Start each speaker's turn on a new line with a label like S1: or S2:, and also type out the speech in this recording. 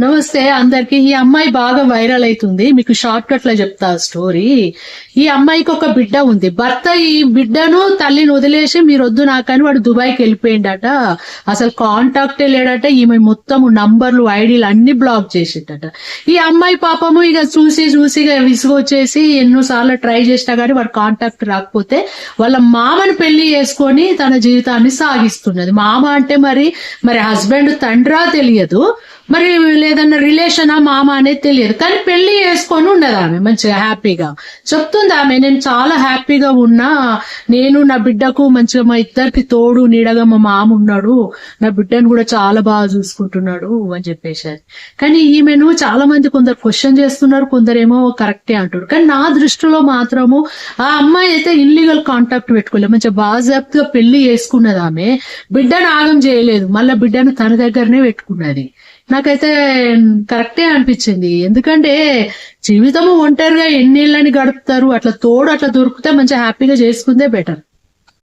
S1: నమస్తే అందరికి. ఈ అమ్మాయి బాగా వైరల్ అవుతుంది. మీకు షార్ట్ కట్లో చెప్తా స్టోరీ ఈ అమ్మాయికి ఒక బిడ్డ ఉంది. భర్త ఈ బిడ్డను తల్లిని వదిలేసి మీరు వద్దు నాకని వాడు దుబాయ్కి వెళ్ళిపోయిండట. అసలు కాంటాక్టే లేడట. ఈమె మొత్తం నంబర్లు ఐడీలు అన్ని బ్లాక్ చేసిండట. ఈ అమ్మాయి పాపము ఇక చూసి చూసి ఇక విసుగొచ్చేసి ఎన్నోసార్లు ట్రై చేసినా కానీ వాడు కాంటాక్ట్ రాకపోతే వాళ్ళ మామని పెళ్ళి చేసుకొని తన జీవితాన్ని సాగిస్తున్నది. మామ అంటే మరి మరి హస్బెండ్ తండ్రా తెలియదు. మరి లేదన్నా రిలేషనా మామ అనేది తెలియదు. కానీ పెళ్ళి చేసుకొని ఉండదు ఆమె మంచిగా హ్యాపీగా చెప్తుంది ఆమె నేను చాలా హ్యాపీగా ఉన్నా. నేను నా బిడ్డకు మంచిగా మా ఇద్దరికి తోడు నీడగా మా మామ ఉన్నాడు. నా బిడ్డను కూడా చాలా బాగా చూసుకుంటున్నాడు అని చెప్పేసి కానీ ఈమెను చాలా మంది కొందరు క్వశ్చన్ చేస్తున్నారు కొందరేమో కరెక్టే అంటారు కానీ నా దృష్టిలో మాత్రము ఆ అమ్మాయి అయితే ఇల్లీగల్ కాంటాక్ట్ పెట్టుకోలేదు. మంచిగా బాజాప్తుగా పెళ్ళి చేసుకున్నది ఆమె. బిడ్డను ఆగం చేయలేదు. మళ్ళీ బిడ్డను తన దగ్గరనే పెట్టుకున్నది. నాకైతే కరెక్టే అనిపించింది. ఎందుకంటే జీవితము ఒంటరిగా ఎన్నేళ్ళని గడుపుతారు అట్లా తోడు అట్లా దొరికితే మంచిగా హ్యాపీగా చేసుకుందే బెటర్.